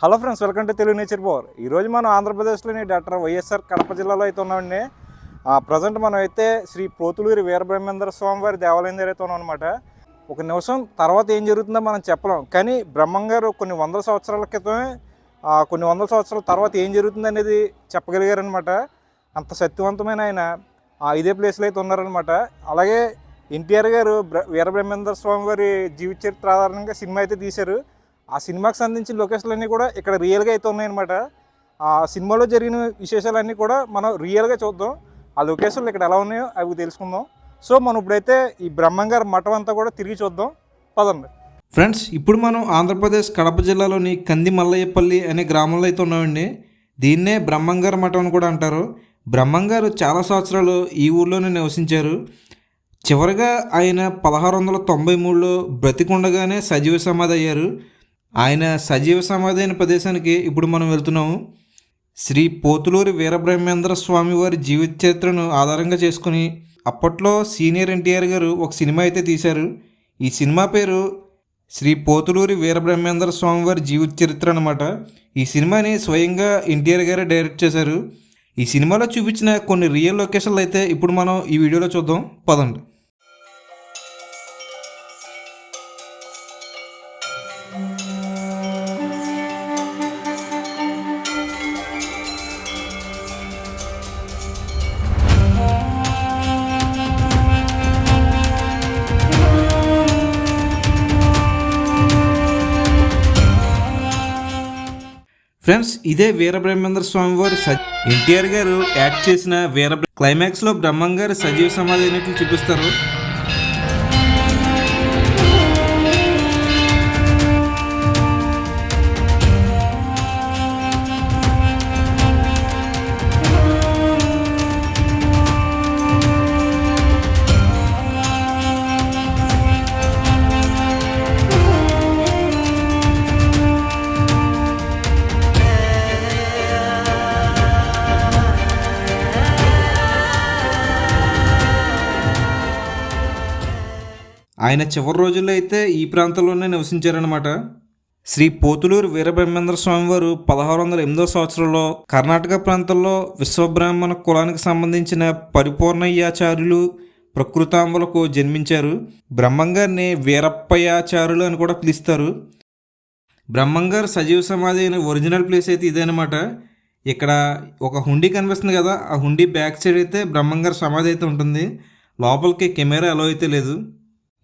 Hello friends welcome to Telugu nature power ఈరోజు మనం ఆంధ్రప్రదేశ్లోని డాక్టర్ వైఎస్ఆర్ కడప జిల్లాలో అయితే ఉన్నామండి. ప్రజెంట్ మనం అయితే శ్రీ పోతులూరి వీరబ్రహ్మేంద్ర స్వామి వారి దేవాలయం దగ్గర అయితే ఉన్నాం అనమాట ఒక నిమిషం తర్వాత ఏం జరుగుతుందో మనం చెప్పలేం. కానీ బ్రహ్మం గారు కొన్ని వందల సంవత్సరాల క్రితమే కొన్ని వందల సంవత్సరాల తర్వాత ఏం జరుగుతుంది అనేది చెప్పగలిగారనమాట అంత శక్తివంతమైన ఆయన ఆ, ఇదే ప్లేస్లో అయితే ఉన్నారనమాట అలాగే ఎన్టీఆర్ గారు బ్ర- వీరబ్రహ్మేంద్ర స్వామి వారి జీవిత చరిత్ర ఆధారంగా సినిమా అయితే తీశారు. ఆ సినిమాకి సంబంధించిన లొకేషన్లన్నీ కూడా ఇక్కడ రియల్గా అయితే ఉన్నాయన్నమాట. ఆ సినిమాలో జరిగిన విశేషాలన్నీ కూడా మనం రియల్గా చూద్దాం. ఆ లొకేషన్లు ఇక్కడ ఎలా ఉన్నాయో అవి తెలుసుకుందాం. సో మనం ఇప్పుడైతే ఈ బ్రహ్మంగారు మఠం అంతా కూడా తిరిగి చూద్దాం. పదండి. ఫ్రెండ్స్ ఇప్పుడు మనం ఆంధ్రప్రదేశ్ కడప జిల్లాలోని కంది మల్లయ్యపల్లి అనే గ్రామంలో అయితే ఉన్నామండి. దీన్నే బ్రహ్మంగారు మఠం అని కూడా అంటారు. బ్రహ్మంగారు చాలా సంవత్సరాలు ఈ ఊర్లోనే నివసించారు. చివరిగా ఆయన పదహారు వందల తొంభై మూడులో బ్రతికుండగానే సజీవ సమాధి అయ్యారు. ఆయన సజీవ సమాధి అయిన ప్రదేశానికి ఇప్పుడు మనం వెళ్తున్నాము. శ్రీ పోతులూరి వీరబ్రహ్మేంద్ర స్వామి వారి జీవిత చరిత్రను ఆధారంగా చేసుకుని అప్పట్లో సీనియర్ ఎన్టీఆర్ గారు ఒక సినిమా అయితే తీశారు. ఈ సినిమా పేరు శ్రీ పోతులూరి వీరబ్రహ్మేంద్ర స్వామి వారి జీవిత చరిత్ర అనమాట ఈ సినిమాని స్వయంగా ఎన్టీఆర్ గారే డైరెక్ట్ చేశారు. ఈ సినిమాలో చూపించిన కొన్ని రియల్ లొకేషన్లు అయితే ఇప్పుడు మనం ఈ వీడియోలో చూద్దాం. పదండి. ఫ్రెండ్స్ ఇదే వీరబ్రహ్మేంద్ర స్వామి వారి ఎన్టీఆర్ గారు యాక్ట్ చేసిన వీర క్లైమాక్స్లో బ్రహ్మం గారి సజీవ సమాధి అయినట్లు చూపిస్తారు. ఆయన చివరి రోజుల్లో అయితే ఈ ప్రాంతంలోనే నివసించారనమాట శ్రీ పోతులూరు వీరబ్రహ్మేంద్ర స్వామి వారు పదహారు వందల ఎనిమిదో సంవత్సరంలో కర్ణాటక ప్రాంతంలో విశ్వబ్రాహ్మణ కులానికి సంబంధించిన పరిపూర్ణయ్యాచార్యులు ప్రకృతాంబులకు జన్మించారు. బ్రహ్మంగారిని వీరప్పయాచారులు అని కూడా పిలుస్తారు. బ్రహ్మంగారు సజీవ సమాధి అయిన ఒరిజినల్ ప్లేస్ అయితే ఇదేనమాట ఇక్కడ ఒక హుండీ కనిపిస్తుంది కదా ఆ హుండీ బ్యాక్ సైడ్ అయితే బ్రహ్మంగారి సమాధి అయితే ఉంటుంది. లోపలికి కెమెరా అలో అయితే లేదు.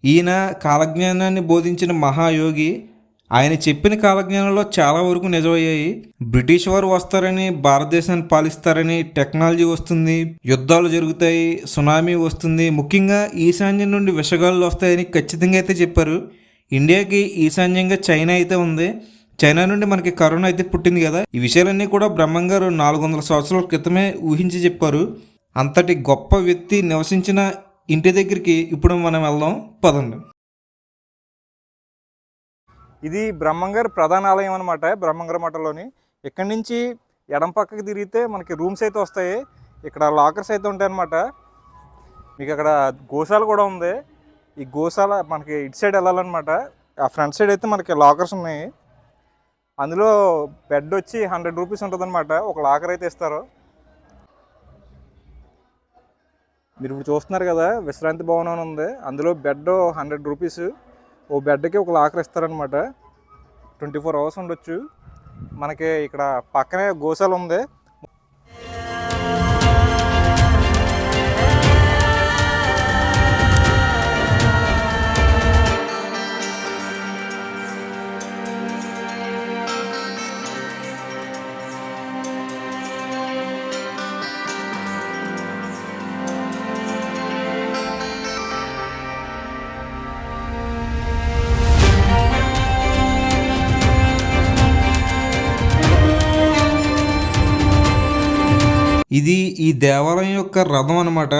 ఈయన కాలజ్ఞానాన్ని బోధించిన మహాయోగి ఆయన చెప్పిన కాలజ్ఞానంలో చాలా వరకు నిజమయ్యాయి. బ్రిటిష్ వారు వస్తారని భారతదేశాన్ని పాలిస్తారని టెక్నాలజీ వస్తుంది యుద్ధాలు జరుగుతాయి సునామీ వస్తుంది. ముఖ్యంగా ఈశాన్యం నుండి విషగాలు వస్తాయని ఖచ్చితంగా అయితే చెప్పారు. ఇండియాకి ఈశాన్యంగా చైనా అయితే ఉంది. చైనా నుండి మనకి కరోనా అయితే పుట్టింది కదా. ఈ విషయాలన్నీ కూడా బ్రహ్మంగారు నాలుగు వందల సంవత్సరాల క్రితమే ఊహించి చెప్పారు. అంతటి గొప్ప వ్యక్తి నివసించిన ఇంటి దగ్గరికి ఇప్పుడు మనం వెళ్దాం. పదండి. ఇది బ్రహ్మంగారి ప్రధాన ఆలయం అనమాట బ్రహ్మంగారి మఠంలోని. ఇక్కడి నుంచి ఎడం పక్కకి తిరిగితే మనకి రూమ్స్ అయితే వస్తాయి. ఇక్కడ లాకర్స్ అయితే ఉంటాయి అనమాట మీకు అక్కడ గోశాల కూడా ఉంది. ఈ గోశాల మనకి ఇటు సైడ్ వెళ్ళాలన్నమాట. ఆ ఫ్రంట్ సైడ్ అయితే మనకి లాకర్స్ ఉన్నాయి. అందులో బెడ్ వచ్చి హండ్రెడ్ రూపీస్ ఉంటుంది అనమాట ఒక లాకర్ అయితే ఇస్తారు. మీరు ఇప్పుడు చూస్తున్నారు కదా విశ్రాంతి భవనం అని ఉంది. అందులో బెడ్ హండ్రెడ్ రూపీస్ ఓ బెడ్కి ఒక లాకర్ ఇస్తారనమాట ట్వంటీ ఫోర్ అవర్స్ ఉండొచ్చు. మనకి ఇక్కడ పక్కనే గోశాల ఉంది. ఇది ఈ దేవాలయం యొక్క రథం అన్నమాట.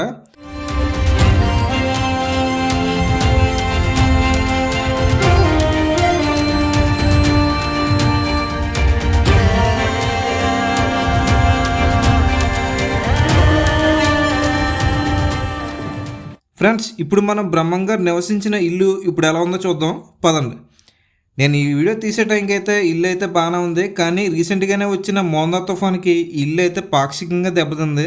ఫ్రెండ్స్ ఇప్పుడు మనం బ్రహ్మంగారు నివసించిన ఇల్లు ఇప్పుడు ఎలా ఉందో చూద్దాం. పదండి. నేను ఈ వీడియో తీసే టైంకి అయితే ఇల్లు అయితే బాగానే ఉంది కానీ రీసెంట్గానే వచ్చిన మోందా తుఫాన్కి ఇల్లు అయితే పాక్షికంగా దెబ్బతింది.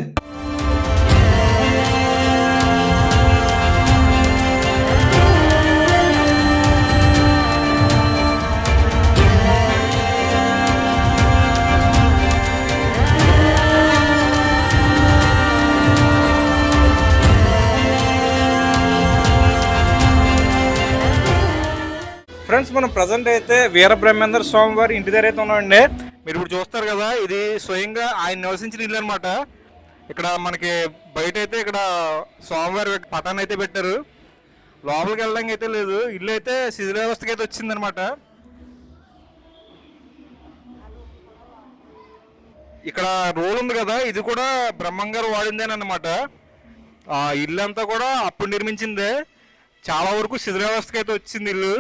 ఫ్రెండ్స్ మనం ప్రజెంట్ అయితే వీరబ్రహ్మేంద్ర స్వామి వారి ఇంటి దగ్గర అయితే ఉన్నామండి. మీరు ఇప్పుడు చూస్తారు కదా ఇది స్వయంగా ఆయన నివసించిన ఇల్లు అనమాట ఇక్కడ మనకి బయట అయితే ఇక్కడ స్వామివారి పటాన్ని అయితే పెట్టారు. లోపలికి వెళ్ళడానికి అయితే లేదు. ఇల్లు అయితే శిథిలావస్థకి అయితే వచ్చిందనమాట ఇక్కడ రోల్ ఉంది కదా ఇది కూడా బ్రహ్మంగారు వాడిందేనమాట ఆ ఇల్లు అంతా కూడా అప్పుడు నిర్మించిందే. చాలా వరకు శిథిలావస్థకి అయితే వచ్చింది ఇల్లు.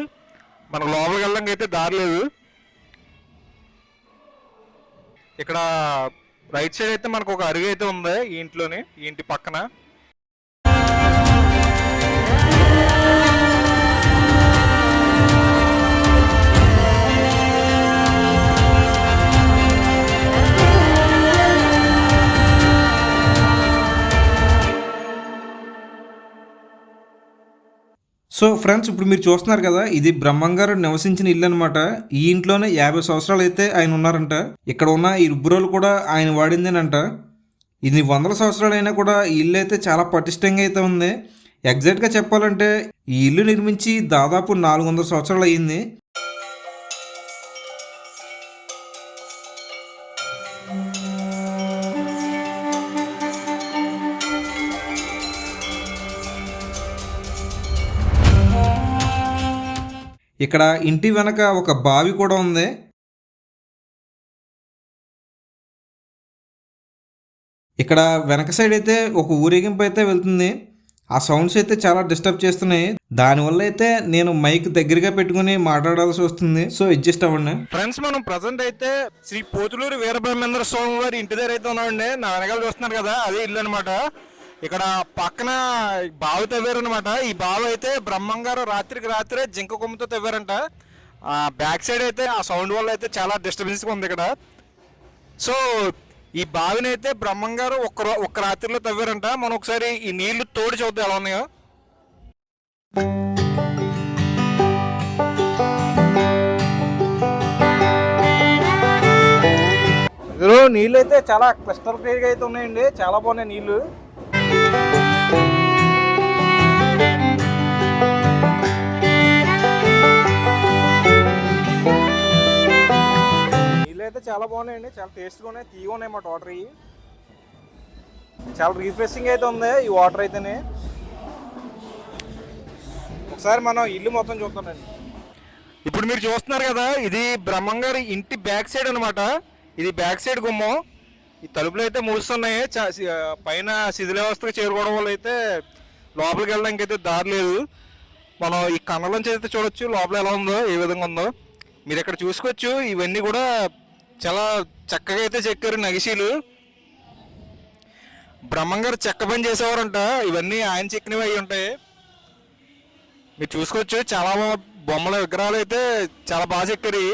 మనకు లోపలికి వెళ్ళడానికి అయితే దారి లేదు. ఇక్కడ రైట్ సైడ్ అయితే మనకు ఒక అరుగు అయితే ఉంది ఈ ఇంట్లోని ఈ ఇంటి పక్కన. సో ఫ్రెండ్స్ ఇప్పుడు మీరు చూస్తున్నారు కదా ఇది బ్రహ్మంగారు నివసించిన ఇల్లు అనమాట ఈ ఇంట్లోనే యాభై సంవత్సరాలు అయితే ఆయన ఉన్నారంట. ఇక్కడ ఉన్న ఈ రుబ్బురోలు కూడా ఆయన వాడిందేనంట. ఇది వందల సంవత్సరాలు అయినా కూడా ఈ ఇల్లు అయితే చాలా పటిష్టంగా అయితే ఉంది. ఎగ్జాక్ట్గా చెప్పాలంటే ఈ ఇల్లు నిర్మించి దాదాపు నాలుగు వందల సంవత్సరాలు అయ్యింది. ఇక్కడ ఇంటి వెనక ఒక బావి కూడా ఉంది. ఇక్కడ వెనక సైడ్ అయితే ఒక ఊరేగింపు అయితే వెళ్తుంది. ఆ సౌండ్స్ అయితే చాలా డిస్టర్బ్ చేస్తున్నాయి. దానివల్ల అయితే నేను మైక్ దగ్గరగా పెట్టుకుని మాట్లాడాల్సి వస్తుంది. సో అడ్జస్ట్ అవ్వండి. ఫ్రెండ్స్ మనం ప్రజెంట్ అయితే శ్రీ పోతులూరు వీరబ్రహ్మేంద్ర స్వామి వారి ఇంటి దగ్గర అయితే ఉన్నామండి. నా వెనకాల చూస్తున్నారు కదా అదే ఇల్లు అనమాట ఇక్కడ పక్కన బావి తవ్వారు అనమాట ఈ బావి అయితే బ్రహ్మంగారు రాత్రికి రాత్రే జింక కొమ్ముతో తవ్వారంట. ఆ బ్యాక్ సైడ్ అయితే ఆ సౌండ్ వల్ల అయితే చాలా డిస్టర్బెన్స్గా ఉంది ఇక్కడ. సో ఈ బావిని అయితే బ్రహ్మంగారు ఒక్క ఒక్క రాత్రిలో తవ్వారంట. మనం ఒకసారి ఈ నీళ్ళు తోడి చూద్దాం ఎలా ఉన్నాయో. ఇందులో నీళ్ళు అయితే చాలా క్రిస్టల్ క్లియర్గా అయితే ఉన్నాయండి. చాలా బాగున్నాయి నీళ్ళు. నీళ్ళు అయితే చాలా బాగున్నాయండి. చాలా టేస్ట్గా ఉన్నాయి. తీగా ఉన్నాయి మా వాటర్ ఇవి చాలా రీఫ్రెషింగ్ అయితే ఉంది ఈ వాటర్ అయితేనే. ఒకసారి మనం ఇల్లు మొత్తం చూస్తానండి ఇప్పుడు మీరు చూస్తున్నారు కదా ఇది బ్రహ్మంగారి ఇంటి బ్యాక్ సైడ్ అనమాట ఇది బ్యాక్ సైడ్ గుమ్మం. ఈ తలుపులు అయితే మూస్తున్నాయి. చా- సి- ఆ, పైన శిథిలావస్థకు చేరుకోవడం వల్ల అయితే లోపలికి వెళ్ళడానికి అయితే దారి లేదు. మనం ఈ కన్నలోంచి అయితే చూడొచ్చు లోపల ఎలా ఉందో ఏ విధంగా ఉందో. మీరు ఇక్కడ చూసుకోవచ్చు. ఇవన్నీ కూడా చాలా చక్కగా అయితే చెక్కారు నగిషీలు. బ్రహ్మంగారు చెక్క పని చేసేవారంట. ఇవన్నీ ఆయన చెక్కినవి అయి ఉంటాయి. మీరు చూసుకోవచ్చు చాలా బొమ్మల విగ్రహాలు అయితే చాలా బాగా చెక్కారు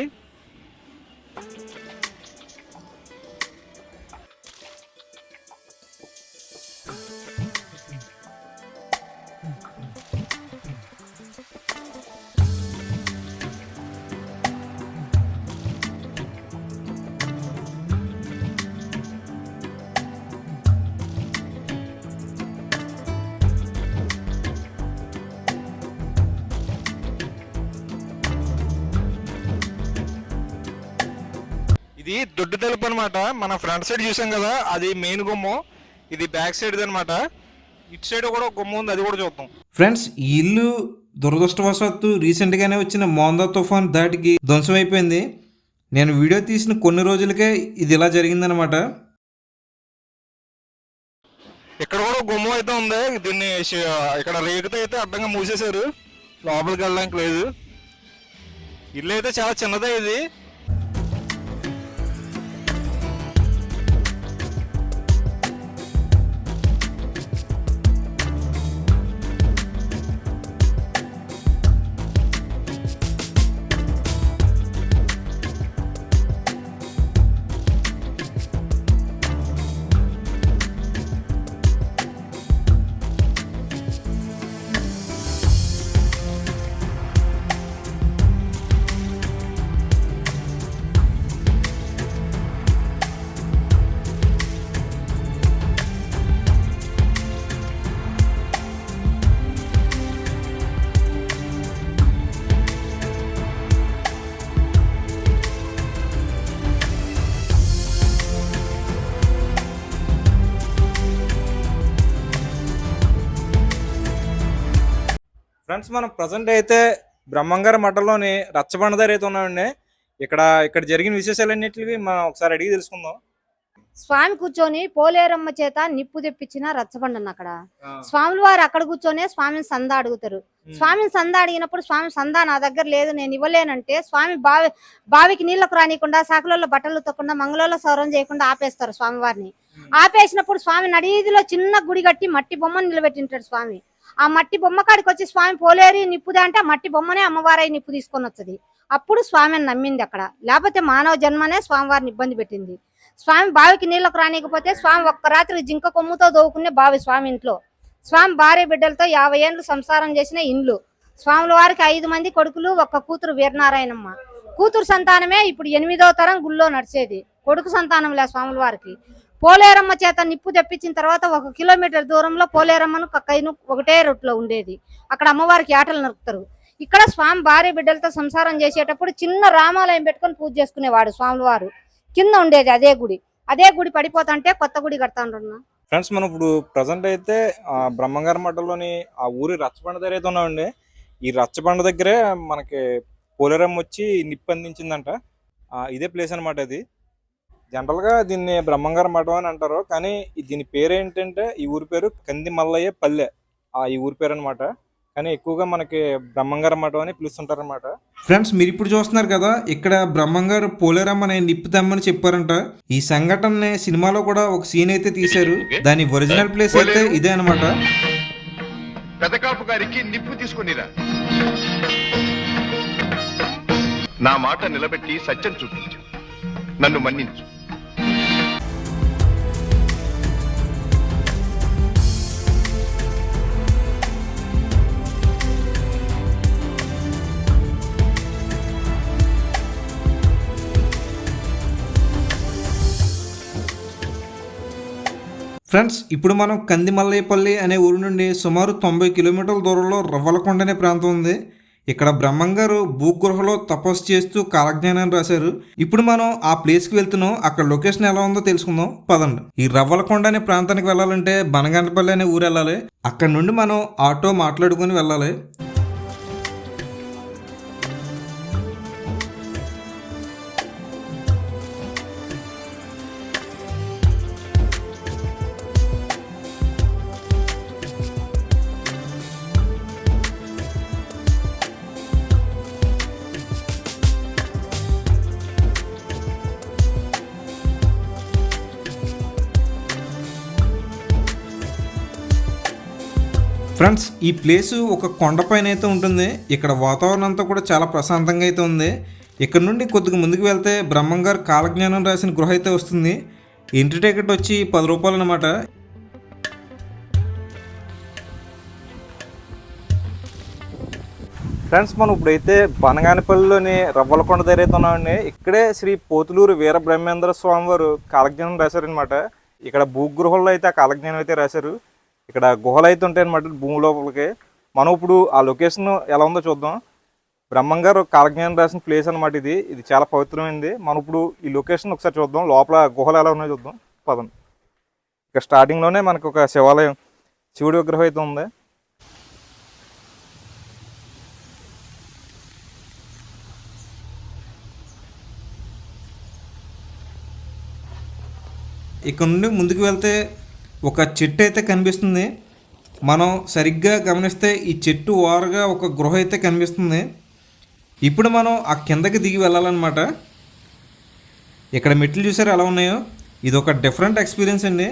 ఇది దొడ్డు తలుపు అనమాట మన ఫ్రంట్ సైడ్ చూసాం కదా అది మెయిన్ గుమ్మం. ఇది బ్యాక్ సైడ్ అనమాట ఇటు సైడ్ కూడా గుమ్మం ఉంది అది కూడా చూద్దాం. ఫ్రెండ్స్ ఈ ఇల్లు దురదృష్టవశాత్తు రీసెంట్గానే వచ్చిన మోందా తుఫాన్ దాటికి ధ్వంసం అయిపోయింది. నేను వీడియో తీసిన కొన్ని రోజులకే ఇది ఇలా జరిగిందనమాట ఇక్కడ కూడా గుమ్మం అయితే ఉంది. దీన్ని ఇక్కడ రేకుతో అయితే అడ్డంగా మూసేశారు. లోపలికి వెళ్ళడానికి లేదు. ఇల్లు అయితే చాలా చిన్నదే ఇది. ఫ్రెండ్స్ మనం ప్రజెంట్ అయితే బ్రహ్మంగారి మఠంలోని రచ్చబండ దగ్గర అయితే ఉన్నామండి. ఇక్కడ ఇక్కడ జరిగిన విశేషాలన్నిటివి మనం ఒకసారి అడిగి తెలుసుకుందాం. స్వామి కూర్చొని పోలేరమ్మ చేత నిప్పు తెప్పించిన రచ్చబండన్న అక్కడ. స్వాముల వారు అక్కడ కూర్చొనే స్వామిని సంద అడుగుతారు. స్వామిని సంద అడిగినప్పుడు స్వామి సంద నా దగ్గర లేదు నేను ఇవ్వలేనంటే స్వామి బావి బావికి నీళ్ళకు రానికుండా సాకులలో బట్టలు తొక్కకుండా మంగళంలో సౌరం చేయకుండా ఆపేస్తారు స్వామివారిని ఆపేసినప్పుడు స్వామి నడీదిలో చిన్న గుడి కట్టి మట్టి బొమ్మను నిలబెట్టింటాడు స్వామి. ఆ మట్టి బొమ్మ కాడికి వచ్చి స్వామి పోలేరి నిప్పుదా అంటే ఆ మట్టి బొమ్మనే అమ్మవారై నిప్పు తీసుకొని వచ్చది. అప్పుడు స్వామిని నమ్మింది అక్కడ. లేకపోతే మానవ జన్మనే స్వామివారిని ఇబ్బంది పెట్టింది. స్వామి బావికి నీళ్ళకు రానికపోతే స్వామి ఒక్క రాత్రి జింక కొమ్ముతో దోవుకునే బావి స్వామి ఇంట్లో. స్వామి భార్య బిడ్డలతో యాభై ఏళ్ళు సంసారం చేసిన ఇండ్లు. స్వాముల వారికి ఐదు మంది కొడుకులు ఒక్క కూతురు వీరనారాయణమ్మ. కూతురు సంతానమే ఇప్పుడు ఎనిమిదో తరం గుళ్ళో నడిచేది. కొడుకు సంతానం లే స్వాముల వారికి. పోలేరమ్మ చేత నిప్పు తెప్పించిన తర్వాత ఒక కిలోమీటర్ దూరంలో పోలేరమ్మను కక్కయ్యను ఒకటే రొట్టులో ఉండేది. అక్కడ అమ్మవారికి ఆటలు నరుకుతారు. ఇక్కడ స్వామి భార్య బిడ్డలతో సంసారం చేసేటప్పుడు చిన్న రామాలయం పెట్టుకొని పూజ చేసుకునేవాడు స్వాముల వారు కింద ఉండేది అదే గుడి. అదే గుడి పడిపోతుంటే కొత్త గుడి కడతాండ్రన్నా. ఫ్రెండ్స్ మనం ఇప్పుడు ప్రజెంట్ అయితే ఆ బ్రహ్మంగారి మఠంలోని ఆ ఊరి రచ్చబండ దగ్గర అయితే ఉన్నామండి. ఈ రచ్చబండ దగ్గరే మనకి పోలేరమ్మ వచ్చి నిప్పు అందించిందంట. ఆ, ఇదే ప్లేస్ అనమాట ఇది జనరల్గా దీన్ని బ్రహ్మంగారి మఠం అని అంటారు. కానీ దీని పేరు ఏంటంటే ఈ ఊరి పేరు కంది మల్లయ్య పల్లె. ఆ ఈ ఊరి పేరు అనమాట కానీ ఎక్కువగా మనకి బ్రహ్మంగారి మఠం అని పిలుస్తుంటారు అనమాట ఫ్రెండ్స్ మీరు ఇప్పుడు చూస్తున్నారు కదా ఇక్కడ బ్రహ్మంగారు పోలేరమ్మ అనే నిప్పు తెమ్మని చెప్పారంట. ఈ సంఘటనని సినిమాలో కూడా ఒక సీన్ అయితే తీశారు. దాని ఒరిజినల్ ప్లేస్ అయితే ఇదే అనమాట పెదకాపు గారికి నిప్పు తీసుకునిరా. నా మాట నిలబెట్టి సత్యం చూపించు. నన్ను మన్నించు. ఫ్రెండ్స్ ఇప్పుడు మనం కందిమల్లయ్యపల్లి అనే ఊరు నుండి సుమారు తొంభై కిలోమీటర్ల దూరంలో రవ్వలకొండ అనే ప్రాంతం ఉంది. ఇక్కడ బ్రహ్మంగారు భూగృహలో తపస్సు చేస్తూ కాలజ్ఞానాన్ని రాశారు. ఇప్పుడు మనం ఆ ప్లేస్కి వెళ్తున్నాం. అక్కడ లొకేషన్ ఎలా ఉందో తెలుసుకుందాం. పదండి. ఈ రవ్వలకొండ అనే ప్రాంతానికి వెళ్ళాలంటే బనగంటపల్లి అనే ఊరు వెళ్ళాలి. అక్కడ నుండి మనం ఆటో మాట్లాడుకొని వెళ్ళాలి. ఫ్రెండ్స్ ఈ ప్లేసు ఒక కొండపైన అయితే ఉంటుంది. ఇక్కడ వాతావరణం అంతా కూడా చాలా ప్రశాంతంగా అయితే ఉంది. ఇక్కడ నుండి కొద్దిగా ముందుకు వెళ్తే బ్రహ్మంగారు కాలజ్ఞానం రాసిన గృహ అయితే వస్తుంది. ఎంట్రీ టికెట్ వచ్చి పది రూపాయలు అనమాట ఫ్రెండ్స్ మనం ఇప్పుడైతే బనగానిపల్లిలోని రవ్వలకొండ దగ్గర అయితే ఉన్నామండి. ఇక్కడే శ్రీ పోతులూరు వీర బ్రహ్మేంద్ర స్వామి వారు కాలజ్ఞానం రాశారనమాట ఇక్కడ భూగృహంలో అయితే ఆ కాలజ్ఞానం అయితే రాశారు. ఇక్కడ గుహలు అయితే ఉంటాయి అనమాట భూమి లోపలికి. మనం ఇప్పుడు ఆ లొకేషన్ ఎలా ఉందో చూద్దాం. బ్రహ్మంగారు కాలజ్ఞానం రాసిన ప్లేస్ అనమాట ఇది. ఇది చాలా పవిత్రమైనది మనం ఇప్పుడు ఈ లొకేషన్ ఒకసారి చూద్దాం. లోపల గుహలు ఎలా ఉన్నాయో చూద్దాం. పదం. ఇక స్టార్టింగ్లోనే మనకు ఒక శివాలయం. శివుడి విగ్రహం అయితే ఉంది. ఇక్కడ నుండి ముందుకు వెళ్తే ఒక చెట్టు అయితే కనిపిస్తుంది. మనం సరిగ్గా గమనిస్తే ఈ చెట్టు ఓరగా ఒక గృహ అయితే కనిపిస్తుంది. ఇప్పుడు మనం ఆ కిందకి దిగి వెళ్ళాలన్నమాట. ఇక్కడ మెట్లు చూసారు ఎలా ఉన్నాయో? ఇది ఒక డిఫరెంట్ ఎక్స్పీరియన్స్ అండి.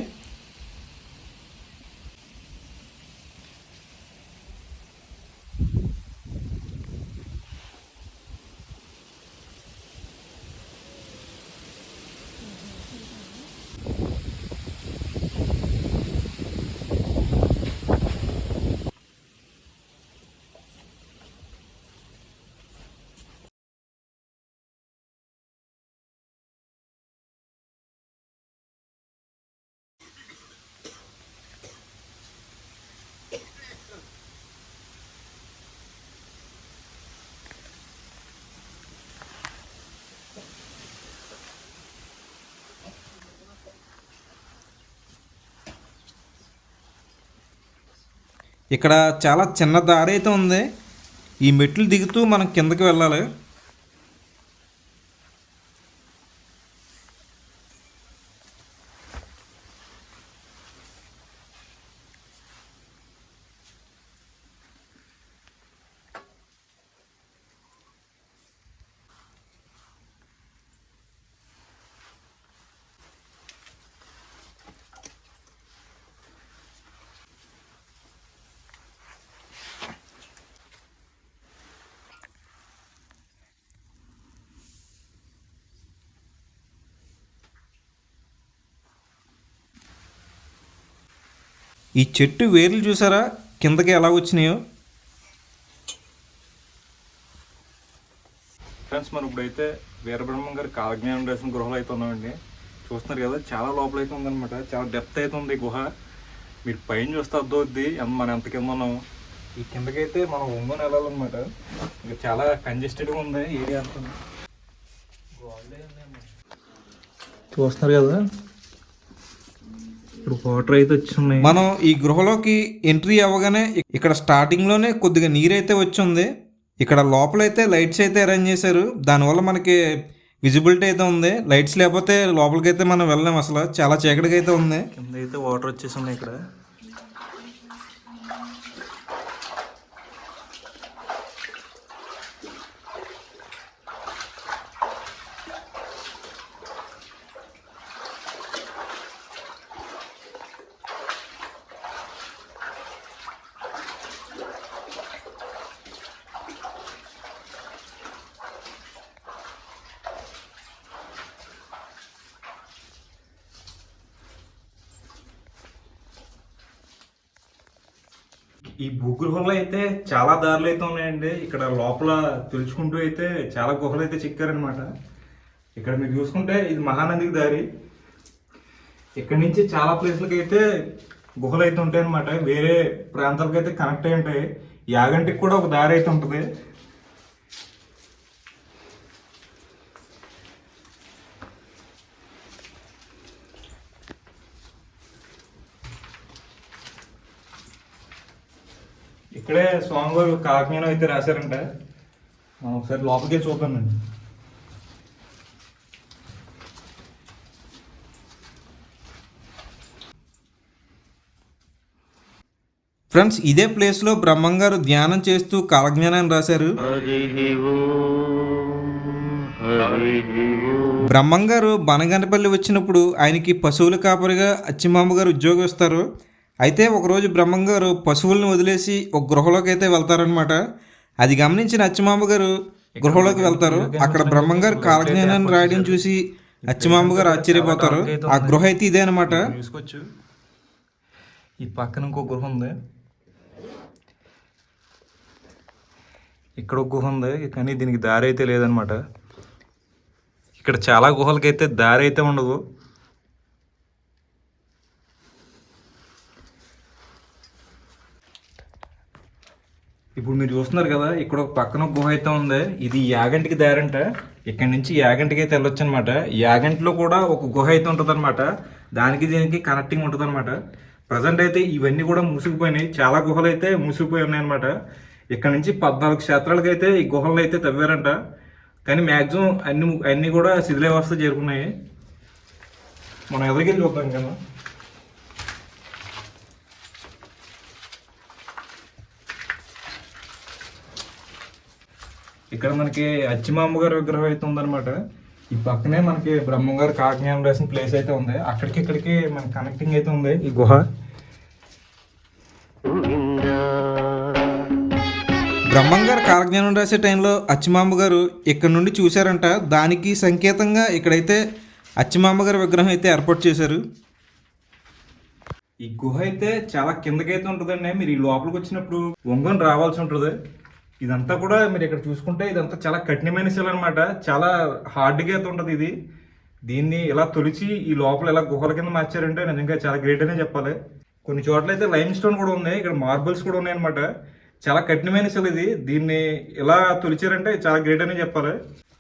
ఇక్కడ చాలా చిన్న దారి అయితే ఉంది. ఈ మెట్లు దిగుతూ మనం కిందకి వెళ్ళాలి. ఈ చెట్టు వేర్లు చూసారా? కిందకి ఎలా వచ్చినాయో? ఫ్రెండ్స్ మనం ఇప్పుడైతే వీరబ్రహ్మం గారి కాలజ్ఞానం రాసిన గృహలో అయితే ఉన్నామండి. చూస్తున్నారు కదా చాలా లోపల అయితే ఉందన్నమాట. చాలా డెప్త్ అయితే ఉంది గుహ. మీరు పైన చూస్తే అర్థమవుద్ది ఎంత మనం ఎంత కింద ఉన్నాం. ఈ కిందకైతే మనం ఒంగోని వెళ్ళాలన్నమాట. ఇంకా చాలా కంజెస్టెడ్గా ఉంది ఏరియా అంతా. చూస్తున్నారు కదా వాటర్ అయితే వచ్చి ఉన్నాయి మనం ఈ గృహలోకి ఎంట్రీ అవ్వగానే ఇక్కడ స్టార్టింగ్లోనే కొద్దిగా నీరైతే వచ్చి ఉంది ఇక్కడ లోపలైతే లైట్స్ అయితే అరేంజ్ చేశారు. దానివల్ల మనకి విజిబిలిటీ అయితే ఉంది. లైట్స్ లేకపోతే లోపలికి అయితే మనం వెళ్ళలేం అసలు. చాలా చీకటిగా అయితే ఉంది. కింద అయితే వాటర్ వచ్చేసి ఉన్నాయి ఇక్కడ. ఈ భూగృహంలో అయితే చాలా దారులు అయితే ఉన్నాయండి. ఇక్కడ లోపల తెలుసుకుంటూ అయితే చాలా గుహలు అయితే చిక్కారనమాట ఇక్కడ మీరు చూసుకుంటే ఇది మహానదికి దారి. ఇక్కడ నుంచి చాలా ప్లేస్లకి అయితే గుహలు అయితే ఉంటాయి అనమాట వేరే ప్రాంతాలకు అయితే కనెక్ట్ అయి ఉంటాయి. యాగంటికి కూడా ఒక దారి అయితే ఉంటుంది. ఇక్కడే స్వామివారు కాకినాడ అయితే రాశారంట. మనం ఒకసారి లోపలికి చూద్దామండి. ఫ్రెండ్స్ ఇదే ప్లేస్లో బ్రహ్మంగారు ధ్యానం చేస్తూ కాలజ్ఞానాన్ని రాశారు. బ్రహ్మంగారు బనగనపల్లి వచ్చినప్పుడు ఆయనకి పశువుల కాపరిగా అచ్చిమామ గారు ఉద్యోగం ఇస్తారు. అయితే ఒకరోజు బ్రహ్మంగారు పశువులను వదిలేసి ఒక గృహలోకి అయితే వెళ్తారనమాట అది గమనించిన అచ్చిమాంబ గారు గృహలోకి వెళ్తారు అక్కడ బ్రహ్మంగారు కాలజ్ఞానాన్ని రాయడం చూసి అచ్చిమాంబ గారు ఆశ్చర్యపోతారు ఆ గృహ అయితే ఇదే అనమాట చూసుకోవచ్చు ఈ పక్కన ఇంకో గుహ ఉంది ఇక్కడ ఒక గుహ ఉంది కానీ దీనికి దారి అయితే లేదనమాట ఇక్కడ చాలా గుహలకైతే దారి అయితే ఉండదు ఇప్పుడు మీరు చూస్తున్నారు కదా ఇక్కడ ఒక పక్కన గుహ అయితే ఉంది. ఇది యాగంటికి దారంట. ఇక్కడ నుంచి యాగంటికి అయితే వెళ్ళొచ్చు అనమాట యాగంటిలో కూడా ఒక గుహ అయితే ఉంటుంది అనమాట దానికి దీనికి కనెక్టింగ్ ఉంటుంది అనమాట ప్రజెంట్ అయితే ఇవన్నీ కూడా మూసుకుపోయినాయి. చాలా గుహలు అయితే మూసుకుపోయి ఉన్నాయన్నమాట. ఇక్కడ నుంచి పద్నాలుగు క్షేత్రాలకు అయితే ఈ గుహలు అయితే తవ్వారంట. కానీ మ్యాక్సిమం అన్ని అన్నీ కూడా శిథిలావస్థ చేరుకున్నాయి. మనం ఎదురుకెళ్ళి చూద్దాం కదా. ఇక్కడ మనకి అచ్చిమాంబ గారి విగ్రహం అయితే ఉందన్నమాట. ఈ పక్కనే మనకి బ్రహ్మంగారు కాకినాడ రాసిన ప్లేస్ అయితే ఉంది. అక్కడికి ఇక్కడికి మన కనెక్టింగ్ అయితే ఉంది. ఈ గుహ. బ్రహ్మంగారు కాలజ్ఞానం రాసే టైంలో అచ్చిమాంబ గారు ఇక్కడ నుండి చూశారంట. దానికి సంకేతంగా ఇక్కడైతే అచ్చిమాంబ గారి విగ్రహం అయితే ఏర్పాటు చేశారు. ఈ గుహ అయితే చాలా కిందకైతే ఉంటుందండి. మీరు ఈ లోపలికి వచ్చినప్పుడు వంగని రావాల్సి ఉంటుంది. ఇదంతా కూడా మీరు ఇక్కడ చూసుకుంటే ఇదంతా చాలా కఠినమైన శిల అనమాట చాలా హార్డ్గా అయితే ఉంటుంది ఇది. దీన్ని ఇలా తొలిచి ఈ లోపల ఇలా గుహల కింద మార్చారంటే నిజంగా చాలా గ్రేట్ అనే చెప్పాలి. కొన్ని చోట్ల అయితే లైమ్ స్టోన్ కూడా ఉన్నాయి ఇక్కడ మార్బుల్స్ కూడా ఉన్నాయి అనమాట చాలా కఠినమైన శిల ఇది. దీన్ని ఇలా తొలిచారంటే చాలా గ్రేట్ అనే చెప్పాలి.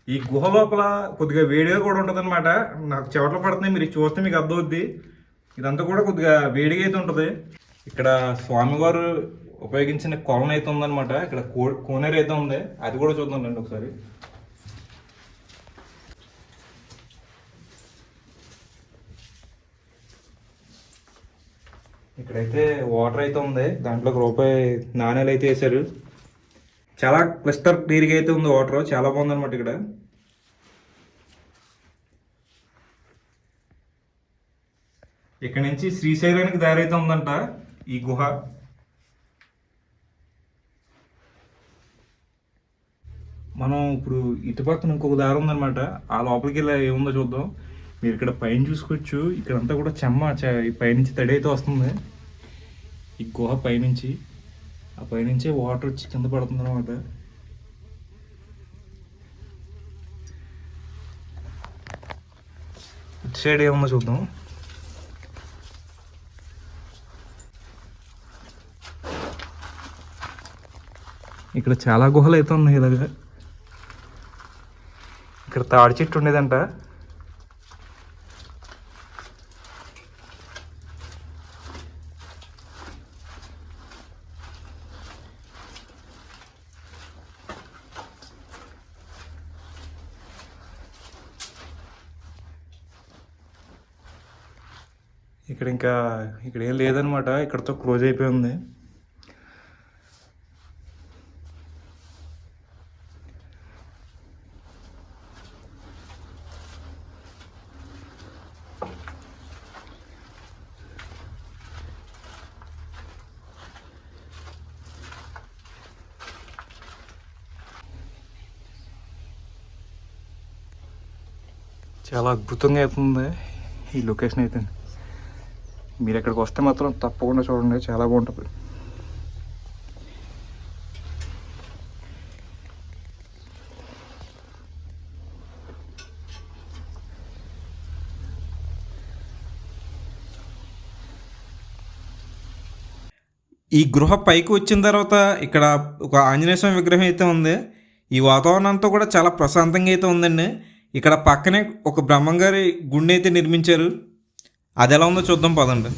ఈ గుహ లోపల కొద్దిగా వేడిగా కూడా ఉంటుంది అనమాట నాకు చెవట్లు పడుతున్నాయి. మీరు చూస్తే మీకు అర్థమవుద్ది. ఇదంతా కూడా కొద్దిగా వేడిగా అయితే ఉంటుంది. ఇక్కడ స్వామివారు ఉపయోగించిన కొలను అయితే ఉందన్నమాట. ఇక్కడ కో- కోనేరు అయితే ఉంది. అది కూడా చూద్దాం రండి ఒకసారి. ఇక్కడైతే వాటర్ అయితే ఉంది. దాంట్లో ఒక రూపాయి నాణ్యాలు అయితే వేశారు. చాలా క్లిస్టర్ క్లియర్గా అయితే ఉంది వాటర్. చాలా బాగుందన్నమాట ఇక్కడ. ఇక్కడ నుంచి శ్రీశైలానికి దారి అయితే ఉందంట. ఈ గుహ. మనం ఇప్పుడు ఇటు పక్కన ఇంకొక దారి ఉందన్నమాట. ఆ లోపలికి వెళ్ళి ఏముందో చూద్దాం. మీరు ఇక్కడ పైన చూసుకోవచ్చు. ఇక్కడంతా కూడా చెమ్మ చ- ఈ పైనుంచి తడి అయితే వస్తుంది. ఈ గుహ పైనుంచి. ఆ పైనుంచే వాటర్ వచ్చి కింద పడుతుంది అనమాట ఇటు సైడ్ ఏముందో చూద్దాం. ఇక్కడ చాలా గుహలు అయితే ఉన్నాయి ఇలాగా. తాడి చెట్టు ఉండేదంట. ఇక్కడ ఇంకా ఇక్కడ ఏం లేదనమాట ఇక్కడతో క్లోజ్ అయిపోయి ఉంది. చాలా అద్భుతంగా అవుతుంది ఈ లొకేషన్ అయితే. మీరు ఎక్కడికి వస్తే మాత్రం తప్పకుండా చూడండి. చాలా బాగుంటుంది. ఈ గృహ పైకి వచ్చిన తర్వాత ఇక్కడ ఒక ఆంజనేయ స్వామి విగ్రహం అయితే ఉంది. ఈ వాతావరణం అంతా కూడా చాలా ప్రశాంతంగా అయితే ఉందండి. ఇక్కడ పక్కనే ఒక బ్రహ్మంగారి గుండె అయితే నిర్మించారు. అది ఎలా ఉందో చూద్దాం పదండి.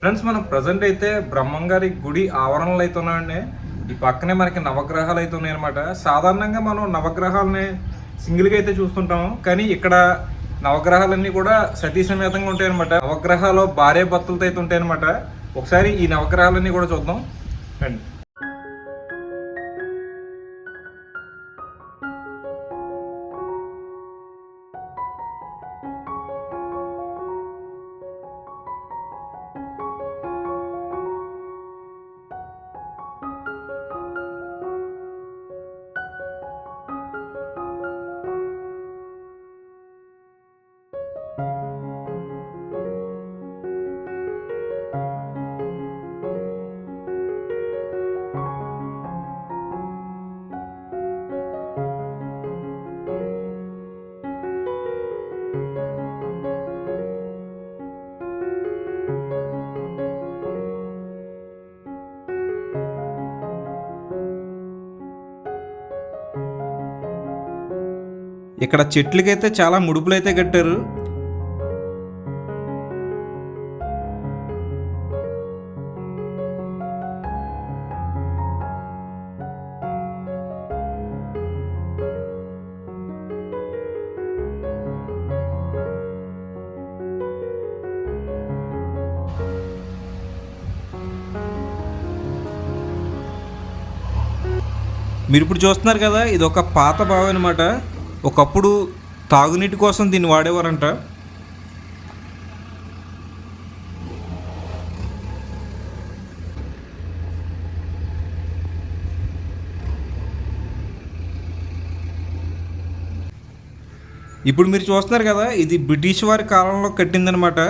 ఫ్రెండ్స్ మనం ప్రజెంట్ అయితే బ్రహ్మంగారి గుడి ఆవరణలో అయితే ఉన్నామండి. ఈ పక్కనే మనకి నవగ్రహాలు అయితే ఉన్నాయన్నమాట. సాధారణంగా మనం నవగ్రహాలని సింగిల్గా అయితే చూస్తుంటాం. కానీ ఇక్కడ నవగ్రహాలన్నీ కూడా సతీ సమేతంగా ఉంటాయి అనమాట నవగ్రహాలు భార్య భర్తలతో అయితే ఉంటాయి అనమాట ఒకసారి ఈ నవగ్రహాలన్నీ కూడా చూద్దాం. రండి. ఇక్కడ చెట్లకైతే చాలా ముడుపులు అయితే కట్టారు. మీరు ఇప్పుడు చూస్తున్నారు కదా ఇది ఒక పాత బావి అనమాట ఒకప్పుడు తాగునీటి కోసం దీన్ని వాడేవారంట. ఇప్పుడు మీరు చూస్తున్నారు కదా ఇది బ్రిటిష్ వారి కాలంలో కట్టిందనమాట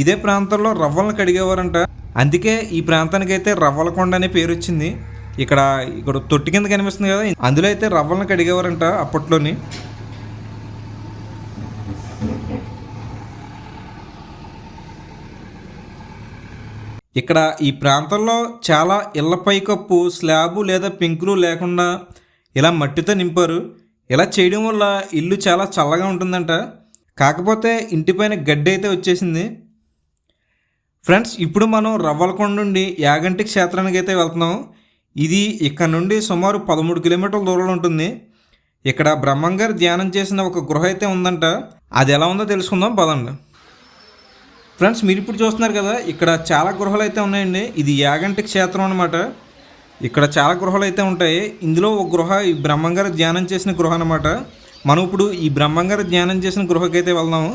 ఇదే ప్రాంతంలో రవ్వలను కడిగేవారంట. అందుకే ఈ ప్రాంతానికి అయితే రవ్వలకొండ అనే పేరు వచ్చింది ఇక్కడ ఇక్కడ తొట్టి కింద కనిపిస్తుంది కదా. అందులో అయితే రవ్వలను కడిగేవారంట అప్పట్లోని. ఇక్కడ ఈ ప్రాంతంలో చాలా ఇళ్ళ పైకప్పు స్లాబు లేదా పింకులు లేకుండా ఇలా మట్టితో నింపారు. ఇలా చేయడం వల్ల ఇల్లు చాలా చల్లగా ఉంటుందంట. కాకపోతే ఇంటిపైన గడ్డి అయితే వచ్చేసింది. ఫ్రెండ్స్ ఇప్పుడు మనం రవ్వలకొండ నుండి యాగంటి క్షేత్రానికి అయితే వెళ్తున్నాం. ఇది ఇక్కడ నుండి సుమారు పదమూడు కిలోమీటర్ల దూరంలో ఉంటుంది. ఇక్కడ బ్రహ్మంగారు ధ్యానం చేసిన ఒక గృహ అయితే ఉందంట. అది ఎలా ఉందో తెలుసుకుందాం పదండి. ఫ్రెండ్స్ మీరు ఇప్పుడు చూస్తున్నారు కదా ఇక్కడ చాలా గృహాలు అయితే ఉన్నాయండి. ఇది యాగంటి క్షేత్రం అనమాట ఇక్కడ చాలా గృహాలు అయితే ఉంటాయి. ఇందులో ఒక గృహ ఈ బ్రహ్మంగారు ధ్యానం చేసిన గృహ అనమాట మనం ఇప్పుడు ఈ బ్రహ్మంగారు ధ్యానం చేసిన గృహకైతే వెళ్దాము.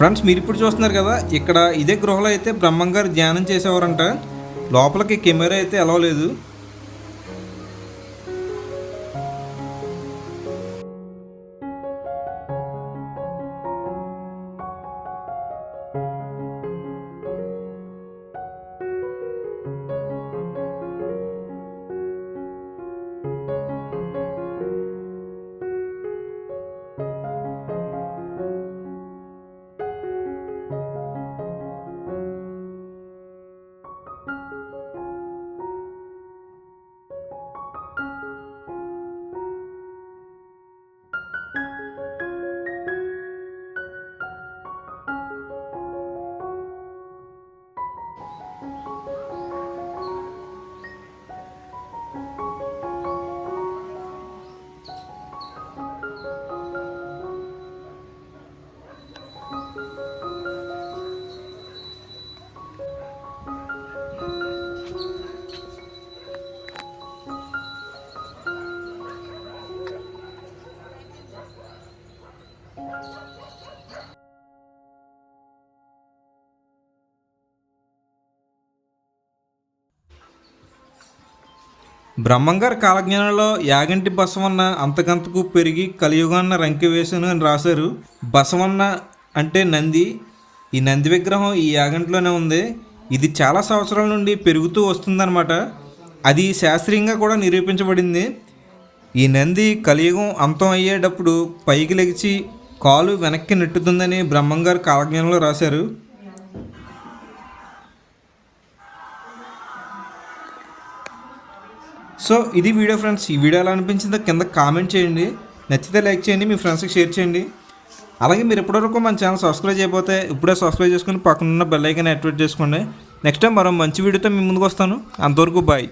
ఫ్రెండ్స్ మీరు ఇప్పుడు చూస్తున్నారు కదా ఇక్కడ ఇదే గృహలో అయితే బ్రహ్మంగారు ధ్యానం చేసేవారంట. లోపలికి కెమెరా అయితే ఎలా బ్రహ్మంగారు కాలజ్ఞానంలో యాగంటి బసవన్న అంతకంతకు పెరిగి కలియుగాన్న రంకె వేసును అని రాశారు. బసవన్న అంటే నంది. ఈ నంది విగ్రహం ఈ యాగంటిలోనే ఉంది. ఇది చాలా సంవత్సరాల నుండి పెరుగుతూ వస్తుందన్నమాట. అది శాస్త్రీయంగా కూడా నిరూపించబడింది. ఈ నంది కలియుగం అంతం అయ్యేటప్పుడు పైకి లెగిచి కాలు వెనక్కి నెట్టుతుందని బ్రహ్మంగారు కాలజ్ఞానంలో రాశారు. సో ఇది వీడియో ఫ్రెండ్స్. ఈ వీడియో ఎలా అనిపించిందో కింద కామెంట్ చేయండి. నచ్చితే లైక్ చేయండి మీ ఫ్రెండ్స్కి షేర్ చేయండి. అలాగే మీరు ఇప్పటివరకు మన ఛానల్ సబ్స్క్రైబ్ చేయబోతే ఇప్పుడే సబ్స్క్రైబ్ చేసుకుని పక్కన ఉన్న బెల్ ఐకాన్ యాక్టివేట్ చేసుకోండి. నెక్స్ట్ టైం మరో మంచి వీడియోతో మీ ముందుకు వస్తాను. అంతవరకు బాయ్